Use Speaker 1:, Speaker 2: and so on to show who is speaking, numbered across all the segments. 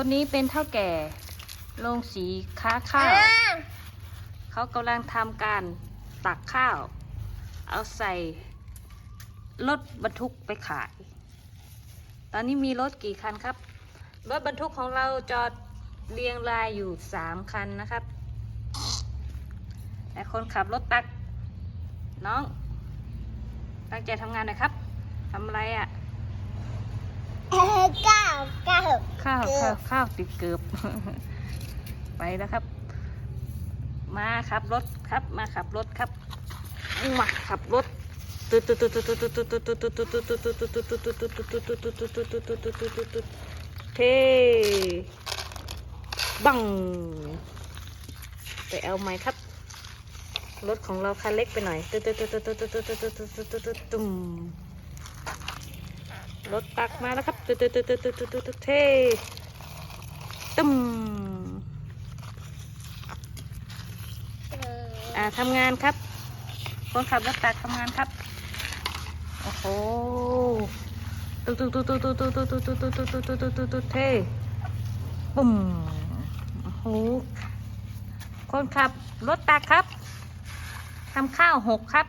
Speaker 1: คนนี้เป็นเท่าแก่โรงสีค้าข้าว เขากำลังทำการตักข้าว เอาใส่รถบรรทุกไปขาย ตอนนี้มีรถกี่คันครับ รถบรรทุกของเราจอดเรียงรายอยู่สามคันนะครับ แต่คนขับรถตัก น้อง ตั้งใจทำงานหน่อยครับทำอะไรอะ่ะ
Speaker 2: เก้าเก้า
Speaker 1: ข้าว
Speaker 2: เกื
Speaker 1: ข้า
Speaker 2: อ
Speaker 1: ว
Speaker 2: บ
Speaker 1: ข้าวติดเกือบ ไปแล้วครับ มาขับรถครับ มาขับรถครับมาขับรถเท่บังไปเอาไหมครับ รถของเราคันเล็กไปหน่อยตุ้ม รถตักมาแล้วครับตึ๊ดตึ๊ดตึ๊ดตึ๊ดตึ๊ดตึ๊ดตึ๊ดเท่ตึมอ่าทำงานครับคนขับรถตักทำงานครับ โอ้โหตุ๊ดตุ๊ดตุ๊ดตุ๊ดตุ๊ดตุ๊ดตุ๊ดตุ๊ดตุ๊ดตุ๊ดตุ๊ดตุ๊ดตุ๊ดตุ๊ดเท่ปุ่มโอ้โหคนขับรถตักครับทำข้าวหกครับ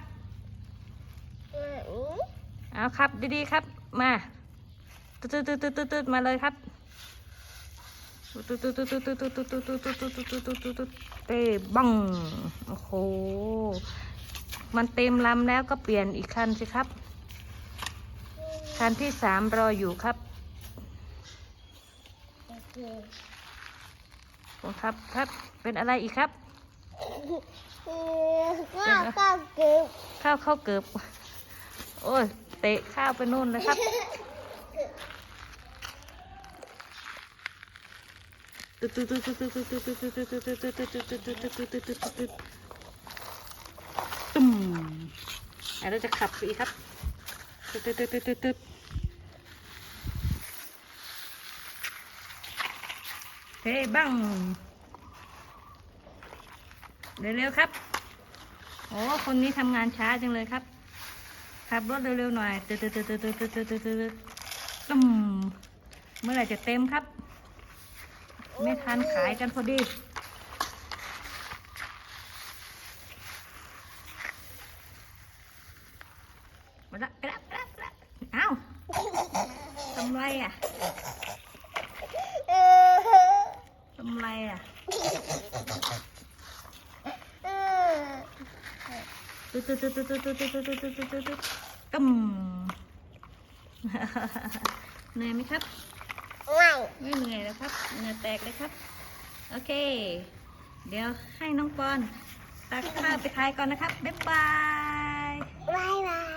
Speaker 1: เอาครับดีๆครับ มาตืดตืดตืดตืดตืดมาเลยครับตืดตืดตืดตืดตืดตืดตืดตืดตืดตืดตืดตืดตืดตืดตืดเต้บังโอ้โห มันเต็มลำแล้วก็เปลี่ยนอีกคันสิครับ คันที่สามรออยู่ครับผมครับครับ เป็นอะไรอีกครับ
Speaker 2: เก้าเก้าเกือบ
Speaker 1: ข้าวข้าวเกือบโอ้ย เตะข้าวไปนู่นเลยครับ ตึ้มอะเราจะขับไปอีกครับตึ๊ดตึ๊ดตึ๊ดตึ๊ดตึ๊ดเฮ้บังเร็วๆครับ โอ้ คนนี้ทำงานช้าจังเลยครับ ขับรถเร็วๆหน่อยตืดตืดตืดตืดตืดตืดตืดอืมเมื่อไหร่จะเต็มครับ ไม่ทันขายกันพอดีมาละไปละไปละละเอ้าทำไรอะทำไรอะ ตึ๊ดตึ๊ดตึ๊ดตึ๊ดตึ๊ดตึ๊ดตึ๊ดตึ๊ดตึ๊ดตึ๊ดตึ๊ดตึ๊มเหนื่อยไหมครับ
Speaker 2: ไม่
Speaker 1: ไม่เหนื่อยแล้วครับเหงื่อแตกเลยครับ โอเค เดี๋ยวให้น้องปอนตักข้าวไปขายก่อนนะครับ บ๊ายบาย